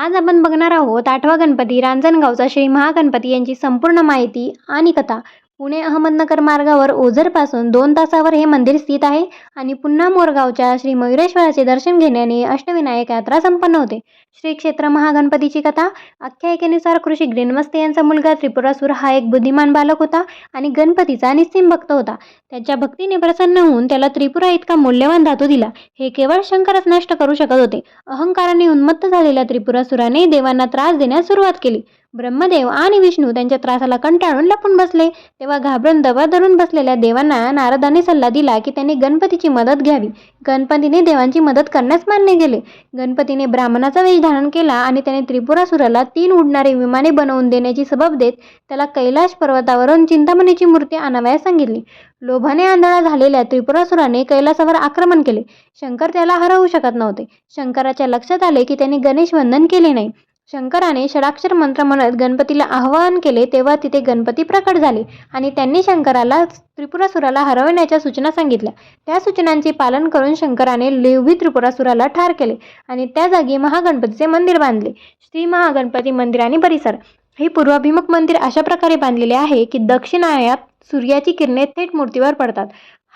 आज आपण बघणार आहोत आठवा गणपती रांजणगावचा श्री महागणपती यांची संपूर्ण माहिती आणि कथा. पुणे अहमदनगर मार्गावर ओझरपासून दोन तासावर हे मंदिर स्थित आहे आणि पुन्हा मोरगावच्या श्री मयुरेश्वराचे दर्शन घेण्याने अष्टविनायक यात्रा संपन्न होते. श्री क्षेत्र महागणपतीची कथा आख्यायिकेनुसार कृषी ग्रीनमस्ते यांचा मुलगा त्रिपुरासूर हा एक बुद्धिमान बालक होता आणि गणपतीचा निस्सिम भक्त होता. त्याच्या भक्तीने प्रसन्न होऊन त्याला त्रिपुरा इतका मूल्यवान धातू दिला. हे केवळ शंकरच नष्ट करू शकत होते. अहंकाराने उन्मत्त झालेल्या त्रिपुरासुराने देवांना त्रास देण्यास सुरुवात केली. ब्रह्मदेव आणि विष्णू त्यांच्या त्रासाला कंटाळून लपून बसले. तेव्हा घाबरून दबा धरून बसलेल्या देवांना नारदाने सल्ला दिला की त्यांनी गणपतीची मदत घ्यावी. गणपतीने देवांची मदत करण्यास मान्य केले. गणपतीने ब्राह्मणाचा वेश धारण केला आणि त्याने त्रिपुरासुराला तीन उडणारी विमाने बनवून देण्याची सबब देत त्याला कैलाश पर्वतावरून चिंतामणीची मूर्ती आणावयास सांगितली. लोभाने आंधळा झालेल्या त्रिपुरासुराने कैलासावर आक्रमण केले. शंकर त्याला हरवू शकत नव्हते. शंकराच्या लक्षात आले की त्यांनी गणेश वंदन केले नाही. शंकराने षडाक्षर मंत्र म्हणत गणपतीला आवाहन केले तेव्हा तिथे गणपती प्रकट झाले आणि त्यांनी शंकराला त्रिपुरासुराला हरवण्याच्या सूचना सांगितल्या. त्या सूचनांचे पालन करून शंकराने लेवभी त्रिपुरासुराला ठार केले आणि त्या जागी महागणपतीचे मंदिर बांधले. श्री महागणपती मंदिर आणि परिसर. हे पूर्वाभिमुख मंदिर अशा प्रकारे बांधलेले आहे की दक्षिणायात सूर्याची किरणे थेट मूर्तीवर पडतात.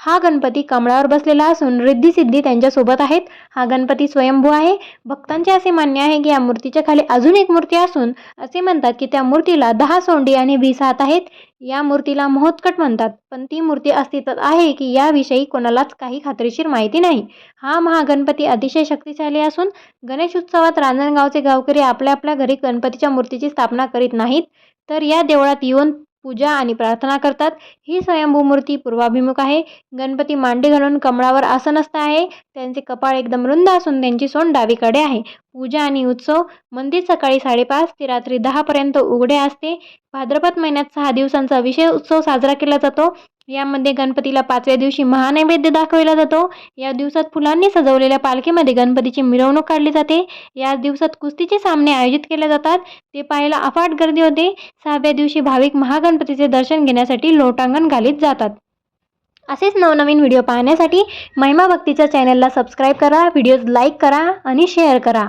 हा गणपती कमळावर बसलेला असून रिद्धी सिद्धी त्यांच्यासोबत आहेत. हा गणपती स्वयंभू आहे. भक्तांचे असे मान्य आहे की या मूर्तीच्या खाली अजून एक मूर्ती असून असे म्हणतात की त्या मूर्तीला दहा सोंडी आणि वीस हात आहेत. या मूर्तीला महोत्कट म्हणतात. पण ती मूर्ती अस्तित्वात आहे की याविषयी कोणालाच काही खात्रीशीर माहिती नाही. हा महागणपती अतिशय शक्तिशाली असून गणेश उत्सवात रांजणगावचे गावकरी आपल्या आपल्या घरी गणपतीच्या मूर्तीची स्थापना करीत नाहीत. तर या देवळात येऊन पूजा आणि प्रार्थना करतात. ही स्वयंभू मूर्ती पूर्वाभिमुख आहे. गणपती मांडी घालून कमळावर आसनस्थ आहे. त्यांचे कपाळ एकदम रुंद असून त्यांची सोंड डावीकडे आहे. पूजा आणि उत्सव मंदिर सकाळी साडेपाच ते रात्री दहापर्यंत उघडे असते. भाद्रपद महिन्यात सहा दिवसांचा विशेष उत्सव साजरा केला जातो. यामध्ये गणपतीला पाचव्या दिवशी महानैवेद्य दाखवला जातो. या दिवसात फुलांनी सजवलेल्या पालखीमध्ये गणपतीची मिरवणूक काढली जाते. या दिवसात कुस्तीचे सामने आयोजित केले जातात. ते पाहायला अफाट गर्दी होते. सहाव्या दिवशी भाविक महागणपतीचे दर्शन घेण्यासाठी लोटांगण घालीत जातात. असेच नवनवीन व्हिडिओ पाहण्यासाठी महिमा भक्तीच्या चॅनलला सबस्क्राईब करा व्हिडिओज लाईक करा आणि शेअर करा.